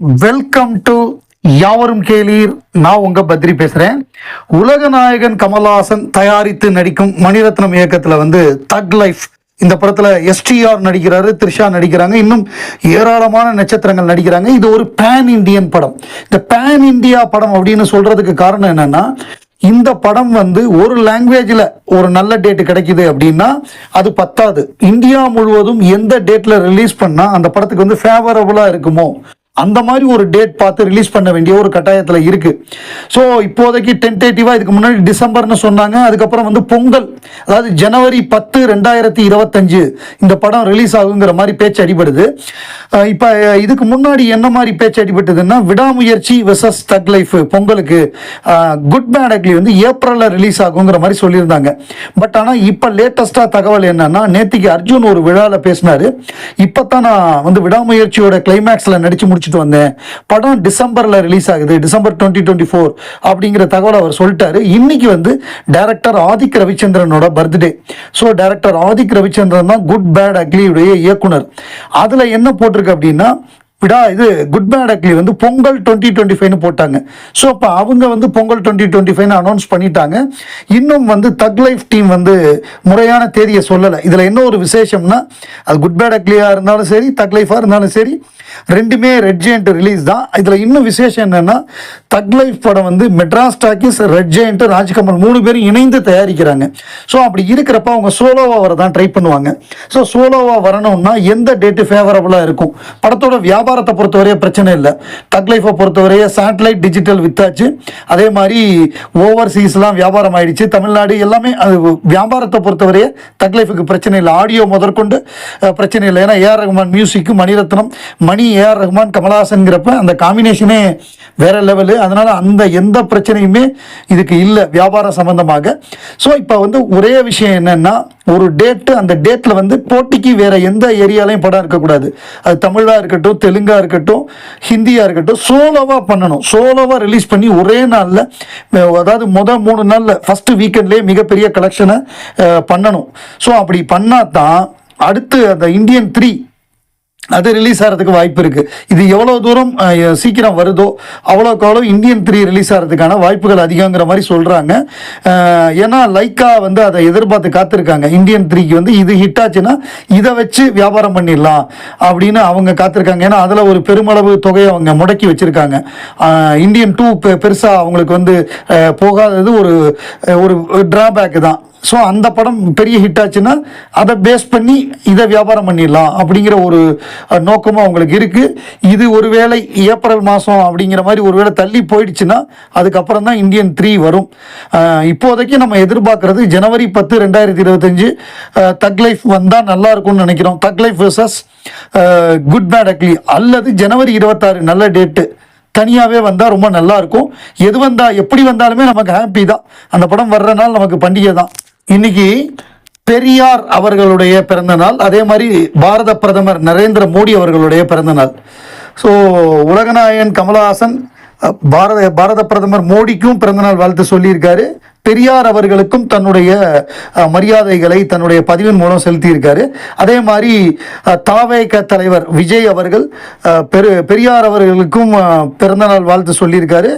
Welcome to யாவரும் கேளீர். நான் உங்க பத்ரி பேசுறேன். உலக நாயகன் கமல்ஹாசன் தயாரித்து நடிக்கும் மணிரத்னம் இயக்கத்துல வந்து தக் லைஃப் இந்த படத்துல எஸ்டிஆர் நடிக்கிறாரு த்ரிஷா நடிக்கிறாங்க. இன்னும் ஏராளமான நட்சத்திரங்கள் நடிக்கிறாங்க. இது ஒரு பேன் இந்தியன் படம். இந்த பேன் இந்தியா படம் அப்படின்னு சொல்றதுக்கு காரணம் என்னன்னா இந்த படம் வந்து ஒரு லாங்குவேஜில் ஒரு நல்ல டேட் கிடைக்குது அப்படின்னா அது பத்தாது. இந்தியா முழுவதும் எந்த டேட்டில் ரிலீஸ் பண்ணால் அந்த படத்துக்கு வந்து ஃபேவரபுளாக இருக்குமோ? அந்த மாதிரி ஒரு டேட் பார்த்து ரிலீஸ் பண்ண வேண்டிய ஒரு கட்டாயத்தில் இருக்கு. ஸோ இப்போதைக்கு டென்டேட்டிவாக இதுக்கு முன்னாடி டிசம்பர்னு சொன்னாங்க. அதுக்கப்புறம் வந்து பொங்கல் அதாவது ஜனவரி பத்து ரெண்டாயிரத்தி இருபத்தஞ்சு இந்த படம் ரிலீஸ் ஆகுங்கிற மாதிரி பேச்சு அடிபடுது. இப்போ இதுக்கு முன்னாடி என்ன மாதிரி பேச்சு அடிபட்டதுன்னா விடாமுயற்சி வெசஸ் தக் லைஃப் பொங்கலுக்கு குட் பேட் அக்லி வந்து ஏப்ரலில் ரிலீஸ் ஆகுங்கிற மாதிரி சொல்லியிருந்தாங்க. பட் ஆனால் இப்போ லேட்டஸ்ட்டாக தகவல் என்னன்னா நேத்திக்கு அர்ஜுன் ஒரு விழாவில் பேசினார். இப்போ தான் நான் வந்து விடாமுயற்சியோட கிளைமேக்ஸில் நடிச்சு முடிச்சுட்டு வந்தேன். படம் டிசம்பரில் ரிலீஸ் ஆகுது. டிசம்பர் டுவெண்ட்டி டுவெண்ட்டி ஃபோர் அப்படிங்கிற தகவல் அவர் சொல்லிட்டாரு. இன்னைக்கு வந்து director Adhik ரவிச்சந்திரனோட birthday so director Adhik Ravichandran தான் குட் பேட் அக்லியுடைய இயக்குனர். அதில் என்ன போட்டிருக்கு அப்படின்னா விடா இது குட் பேட் அக்லி வந்து பொங்கல் டுவெண்ட்டி டுவெண்ட்டி ஃபைவ்னு போட்டாங்க. ஸோ அப்போ அவங்க வந்து பொங்கல் டுவெண்ட்டி டுவெண்ட்டி ஃபைவ்னு அனௌன்ஸ் பண்ணிட்டாங்க. இன்னும் வந்து தக் லைஃப் டீம் வந்து முறையான தேதியை சொல்லலை. இதில் என்ன ஒரு விசேஷம்னா அது குட் பேட் அக்லியாக இருந்தாலும் சரி தக் லைஃபாக இருந்தாலும் சரி ரெண்டுமே ரெட் ஜெயண்ட் ரிலீஸ் தான். இதில் இன்னும் விசேஷம் என்னென்னா தக் லைஃப் படம் வந்து Madras Talkies Red Giant Rajkamal மூணு பேரும் இணைந்து தயாரிக்கிறாங்க. ஸோ அப்படி இருக்கிறப்ப அவங்க சோலோவாக வர தான் ட்ரை பண்ணுவாங்க. ஸோ சோலோவாக வரணும்னா எந்த டேட்டு ஃபேவரபுளாக இருக்கும்? படத்தோட வியாபாரத்தை பொறுத்தவரையே பிரச்சனை இல்லை. தக் லைஃபை பொறுத்தவரையே சேட்டலைட் டிஜிட்டல் வித்தாச்சு. அதே மாதிரி ஓவர்சீஸ்லாம் வியாபாரம் ஆயிடுச்சு. தமிழ்நாடு எல்லாமே அது வியாபாரத்தை பொறுத்தவரையே தக் லைஃபுக்கு பிரச்சனை இல்லை. ஆடியோ முதற்கொண்டு பிரச்சனை இல்லை. ஏன்னா ஏஆர் ரஹ்மான் மியூசிக்கு மணிரத்னம் மணி ஏஆர் ரஹ்மான் கமலாசன்கிறப்ப அந்த காம்பினேஷனே வேற லெவலு அதனால் அந்த எந்த பிரச்சனையுமே இதுக்கு இல்லை வியாபாரம் சம்மந்தமாக ஸோ இப்போ வந்து ஒரே விஷயம் என்னென்னா ஒரு டேட்டு அந்த டேட்டில் வந்து போட்டிக்கு வேறு எந்த ஏரியாலையும் படம் இருக்கக்கூடாது. அது தமிழாக இருக்கட்டும் தெலுங்காக இருக்கட்டும் ஹிந்தியாக இருக்கட்டும் சோலோவாக பண்ணணும். சோலோவாக ரிலீஸ் பண்ணி ஒரே நாளில் அதாவது முதல் மூணு நாளில் ஃபஸ்ட்டு வீக்கெண்ட்லேயே மிகப்பெரிய கலெக்ஷனை பண்ணணும். ஸோ அப்படி பண்ணால் தான் அடுத்து அந்த இந்தியன் த்ரீ அது ரிலீஸ் ஆகிறதுக்கு வாய்ப்பு இருக்குது இது எவ்வளோ தூரம் சீக்கிரம் வருதோ அவ்வளோக்கு அவ்வளோ இந்தியன் த்ரீ ரிலீஸ் ஆகிறதுக்கான வாய்ப்புகள் அதிகங்கிற மாதிரி சொல்கிறாங்க ஏன்னா லைக்கா வந்து அதை எதிர்பார்த்து காத்திருக்காங்க. இந்தியன் த்ரீக்கு வந்து இது ஹிட் ஆச்சுன்னா இதை வச்சு வியாபாரம் பண்ணிடலாம் அப்படின்னு அவங்க காத்திருக்காங்க. ஏன்னா அதில் ஒரு பெருமளவு தொகையை அவங்க முடக்கி வச்சுருக்காங்க. இந்தியன் டூ பெருசாக அவங்களுக்கு வந்து போகாதது ஒரு ஒரு ட்ராபேக்கு தான். ஸோ அந்த படம் பெரிய ஹிட் ஆச்சுன்னா அதை பேஸ் பண்ணி இதை வியாபாரம் பண்ணிடலாம் அப்படிங்கிற ஒரு நோக்கமும் அவங்களுக்கு இருக்குது இது ஒருவேளை ஏப்ரல் மாதம் அப்படிங்கிற மாதிரி ஒருவேளை தள்ளி போயிடுச்சுன்னா அதுக்கப்புறம் தான் இந்தியன் த்ரீ வரும். இப்போதைக்கு நம்ம எதிர்பார்க்குறது ஜனவரி பத்து ரெண்டாயிரத்தி இருபத்தஞ்சு தக் லைஃப் வந்தால் நல்லா இருக்கும்னு நினைக்கிறோம். Thug Life versus Good Bad Ugly அல்லது ஜனவரி இருபத்தாறு நல்ல டேட்டு தனியாகவே வந்தால் ரொம்ப நல்லாயிருக்கும் எது வந்தால் எப்படி வந்தாலுமே நமக்கு ஹாப்பி தான். அந்த படம் வர்ற நாள் நமக்கு பண்டிகை தான். இன்னைக்கு பெரியார் அவர்களுடைய பிறந்த நாள் அதே மாதிரி பாரத பிரதமர் நரேந்திர மோடி அவர்களுடைய பிறந்த நாள். ஸோ உலகநாயகன் கமலஹாசன் அஹ், பாரத பாரத பிரதமர் மோடிக்கும் பிறந்தநாள் வாழ்த்து சொல்லியிருக்காரு. பெரியார் அவர்களுக்கும் தன்னுடைய மரியாதைகளை தன்னுடைய பதிவின் மூலம் செலுத்தியிருக்காரு. அதே மாதிரி தாவேக தலைவர் விஜய் அவர்கள் பெரு பெரியார் அவர்களுக்கும் பிறந்தநாள் வாழ்த்து சொல்லியிருக்காரு.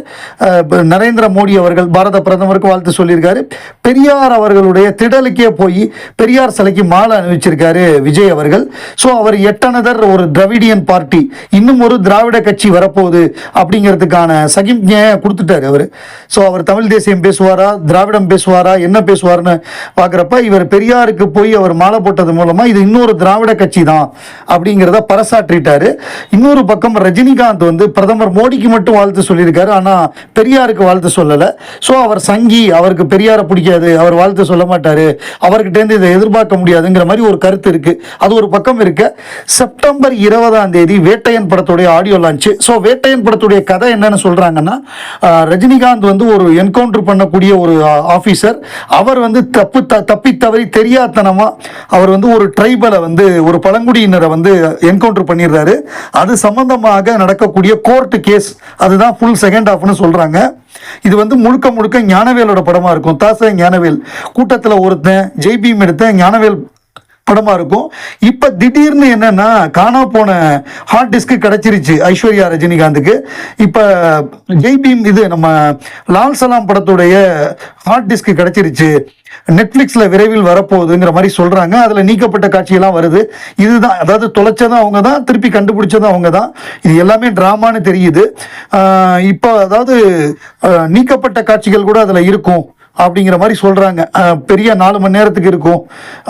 நரேந்திர மோடி அவர்கள் பாரத பிரதமருக்கு வாழ்த்து சொல்லியிருக்காரு. பெரியார் அவர்களுடைய திடலுக்கே போய் பெரியார் சிலைக்கு மாலை அணிவிச்சிருக்காரு விஜய் அவர்கள். ஸோ அவர் எட்டனதர் ஒரு திராவிடியன் பார்ட்டி இன்னும் ஒரு திராவிட கட்சி வரப்போகுது அப்படிங்கிறதுக்கான சகிஞ்ஞை கொடுத்துட்டாரு அவர். ஸோ அவர் தமிழ் தேசியம் பேசுவாரா? திரா திராவிடம் பேசுவாரா? என்ன பேசுவார்னு பார்க்குறப்ப இவர் பெரியாருக்கு போய் அவர் மாலை போட்டது மூலமாக இது இன்னொரு திராவிட கட்சி தான் அப்படிங்கிறத பறைசாற்றிட்டாரு இன்னொரு பக்கம் ரஜினிகாந்த் வந்து பிரதமர் மோடிக்கு மட்டும் வாழ்த்து சொல்லியிருக்காரு ஆனால் பெரியாருக்கு வாழ்த்து சொல்லலை. ஸோ அவர் சங்கி அவருக்கு பெரியாரை பிடிக்காது அவர் வாழ்த்து சொல்ல மாட்டார். அவர்கிட்டேருந்து இதை எதிர்பார்க்க முடியாதுங்கிற மாதிரி ஒரு கருத்து இருக்குது அது ஒரு பக்கம் இருக்க. செப்டம்பர் இருபதாம் தேதி வேட்டையன் படத்துடைய ஆடியோ லான்ச்சு ஸோ வேட்டையன் படத்துடைய கதை என்னன்னு சொல்கிறாங்கன்னா ரஜினிகாந்த் வந்து ஒரு என்கவுண்டர் பண்ணக்கூடிய ஒரு ஆஃபீஸர் அவர் வந்து தப்பு த தப்பி தவறி தெரியாதனமா அவர் வந்து ஒரு ட்ரைபலை வந்து ஒரு பழங்குடியினரை வந்து என்கவுண்டர் பண்ணிடுறாரு. அது சம்பந்தமாக நடக்கக்கூடிய கோர்ட் கேஸ் அதுதான் ஃபுல் செகண்ட் ஆஃப்னு சொல்றாங்க. இது வந்து முழுக்க முழுக்க ஞானவேலோட படமா இருக்கும். தாச ஞானவேல். கூட்டத்தில் ஒருத்தன் ஜெய்பீம் எடுத்த ஞானவேல் படமாக இருக்கும். இப்போ திடீர்னு என்னென்னா காணா போன ஹார்ட் டிஸ்க்கு கிடச்சிருச்சு ஐஸ்வர்யா ரஜினிகாந்துக்கு. இப்போ ஜெய் பீம் இது நம்ம லால் சலாம் படத்துடைய ஹார்ட் டிஸ்க் கிடச்சிருச்சு. நெட்ஃப்ளிக்ஸில் விரைவில் வரப்போகுதுங்கிற மாதிரி சொல்கிறாங்க அதில் நீக்கப்பட்ட காட்சியெல்லாம் வருது. இதுதான் அதாவது தொலைச்சதும் அவங்க தான் திருப்பி கண்டுபிடிச்சதும் அவங்க தான் இது எல்லாமே ட்ராமான்னு தெரியுது. இப்போ அதாவது நீக்கப்பட்ட காட்சிகள் கூட அதில் இருக்கும். அப்படிங்கிற மாதிரி சொல்கிறாங்க பெரிய நாலு மணி நேரத்துக்கு இருக்கும்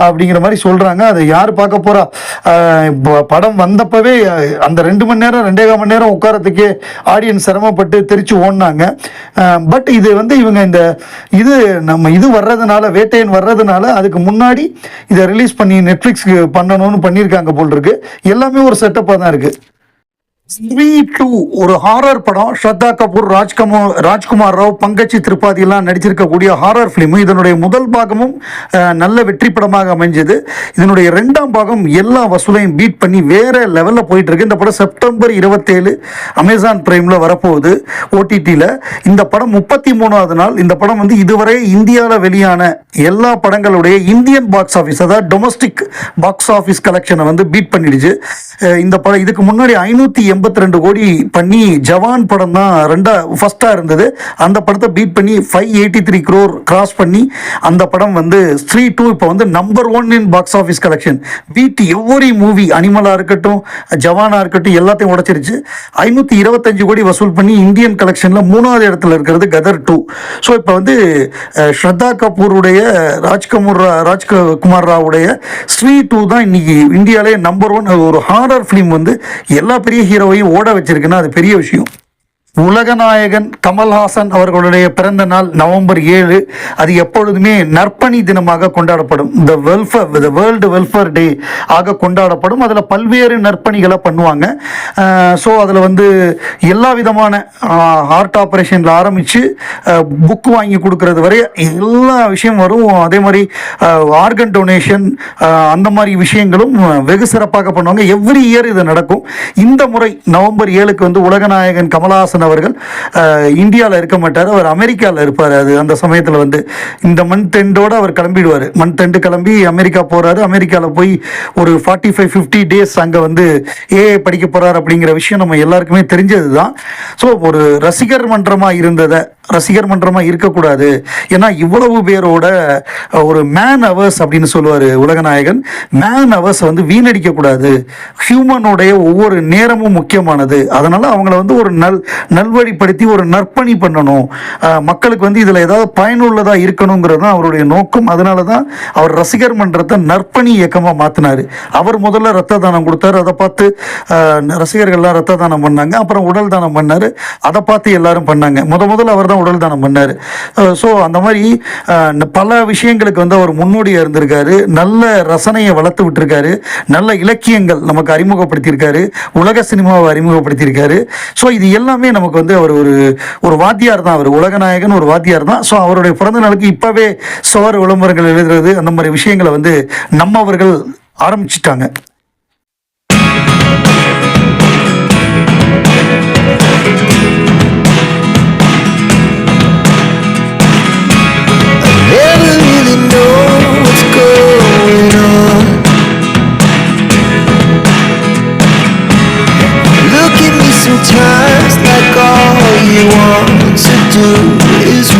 அப்படிங்கிற மாதிரி சொல்கிறாங்க அதை யார் பார்க்க போகிறா படம் வந்தப்பவே அந்த ரெண்டு மணி நேரம் ரெண்டே மணி நேரம் உட்காரத்துக்கே ஆடியன்ஸ் சிரமப்பட்டு தெரிச்சு ஓடினாங்க. பட் இது வந்து இவங்க இந்த இது நம்ம இது வர்றதுனால வேட்டையன் வர்றதுனால அதுக்கு முன்னாடி இதை ரிலீஸ் பண்ணி நெட்ஃப்ளிக்ஸ்க்கு பண்ணணும்னு பண்ணியிருக்காங்க போல் இருக்கு. எல்லாமே ஒரு செட்டப்பாக தான் இருக்குது ஸ்ரீ டூ ஒரு ஹாரர் படம். ஸ்ரத்தா கபூர் ராஜ்கமோ ராஜ்குமார் ராவ் பங்கச்சி திரிபாதி எல்லாம் நடிச்சிருக்கக்கூடிய ஹாரர் ஃபிலிம் இதனுடைய முதல் பாகமும் நல்ல வெற்றி படமாக அமைஞ்சது. இதனுடைய ரெண்டாம் பாகம் எல்லா வசூலையும் பீட் பண்ணி வேற லெவலில் போயிட்டு இருக்கு இந்த படம் செப்டம்பர் இருபத்தேழு அமேசான் பிரைமில் வரப்போகுது ஓடிடியில் இந்த படம் முப்பத்தி மூணாவது நாள். இந்த படம் வந்து இதுவரை இந்தியாவில் வெளியான எல்லா படங்களுடைய இந்தியன் பாக்ஸ் ஆஃபீஸ் அதாவது டொமஸ்டிக் பாக்ஸ் ஆஃபீஸ் கலெக்ஷனை வந்து பீட் பண்ணிடுச்சு. இந்த படம் இதுக்கு முன்னாடி ஐநூற்றி எண்பத்தி ரெண்டு கோடி பண்ணி ஜவான் படம் தான் ரெண்டா ஃபஸ்ட்டாக இருந்தது. அந்த படத்தை பீட் பண்ணி five eighty three crore gross பண்ணி அந்த படம் வந்து ஸ்ரீ டூ இப்போ வந்து number one in box office collection beat every movie அனிமலாக இருக்கட்டும் ஜவானாக இருக்கட்டும் எல்லாத்தையும் உடைச்சிருச்சு. ஐநூற்றி இருபத்தஞ்சு கோடி வசூல் பண்ணி இந்தியன் கலெக்ஷனில் மூணாவது இடத்துல இருக்கிறது கதர் டூ ஸோ இப்போ வந்து ஸ்ரத்தா கபூருடைய ராஜ்கமூர் ரா- ராஜ்குமார் ராவுடைய ஸ்ரீ டூ தான் இன்னைக்கு இந்தியாவிலே நம்பர் ஒன் ஒரு ஹாரர் ஃபிலிம் வந்து எல்லா பெரிய ஹீரோ ஹீரோவையும் ஓட வச்சிருக்குன்னா அது பெரிய விஷயம். உலகநாயகன் கமல்ஹாசன் அவர்களுடைய பிறந்த நாள் நவம்பர் ஏழு. அது எப்பொழுதுமே நற்பணி தினமாக கொண்டாடப்படும். The welfare the world welfare day ஆக கொண்டாடப்படும். அதில் பல்வேறு நற்பணிகளை பண்ணுவாங்க. ஸோ அதில் வந்து எல்லா விதமான ஹார்ட் ஆப்ரேஷனில் ஆரம்பித்து புக் வாங்கி கொடுக்கறது வரை எல்லா விஷயம் வரும். அதே மாதிரி ஆர்கன் டொனேஷன் அந்த மாதிரி விஷயங்களும் வெகு சிறப்பாக பண்ணுவாங்க. எவ்ரி இயர் இது நடக்கும். இந்த முறை நவம்பர் ஏழுக்கு வந்து உலகநாயகன் கமலஹாசன் அவர்கள் இந்தியாவில் இருக்க மாட்டார் அவர் அமெரிக்காவில் இருப்பார். அது அந்த சமயத்தில் வந்து இந்த மந்த் எண்டோட அவர் கிளம்பிடுவார். மந்த் எண்டு கிளம்பி அமெரிக்கா போகிறாரு அமெரிக்காவில் போய் ஒரு ஃபார்ட்டி ஃபைவ் ஃபிஃப்டி டேஸ் அங்கே வந்து ஏஐ படிக்க போகிறார் அப்படிங்கிற விஷயம் நம்ம எல்லாருக்குமே தெரிஞ்சது தான் ஸோ ஒரு ரசிகர் மன்றமாக இருந்ததை ரசிகர் மன்றமாக இருக்கக்கூடாது. ஏன்னா இவ்வளவு பேரோட ஒரு மேன் அவர்ஸ் அப்படின்னு சொல்லுவார் உலகநாயகன். மேன் அவர்ஸ் வந்து வீணடிக்கக்கூடாது. ஹியூமனுடைய ஒவ்வொரு நேரமும் முக்கியமானது. அதனால் அவங்கள வந்து ஒரு நல் நல்வழிப்படுத்தி ஒரு நற்பணி பண்ணணும். மக்களுக்கு வந்து இதில் ஏதாவது பயனுள்ளதாக இருக்கணுங்கிறது தான் அவருடைய நோக்கம். அதனால தான் அவர் ரசிகர் மன்றத்தை நற்பணி இயக்கமாக மாற்றினார் அவர் முதல்ல ரத்த தானம் கொடுத்தாரு. அதை பார்த்து ரசிகர்கள்லாம் ரத்த தானம் பண்ணாங்க. அப்புறம் உடல் தானம் பண்ணார். அதை பார்த்து எல்லாரும் பண்ணாங்க. முத முதல்ல அவர் தான் உடல் தானம் பண்ணார். ஸோ அந்த மாதிரி பல விஷயங்களுக்கு வந்து அவர் முன்னோடியாக இருந்திருக்காரு. நல்ல ரசனையை வளர்த்து விட்டுருக்காரு. நல்ல இலக்கியங்கள் நமக்கு அறிமுகப்படுத்தியிருக்காரு. உலக சினிமாவை அறிமுகப்படுத்தியிருக்காரு. ஸோ இது எல்லாமே நமக்கு வந்து அவர் ஒரு ஒரு வாத்தியார் தான் அவர் உலகநாயகன் ஒரு வாத்தியார் தான். ஸோ அவருடைய பிறந்த நாளுக்கு இப்போவே சுவர் விளம்பரங்கள் எழுதுறது அந்த மாதிரி விஷயங்களை வந்து நம்மவர்கள் ஆரம்பிச்சிட்டாங்க.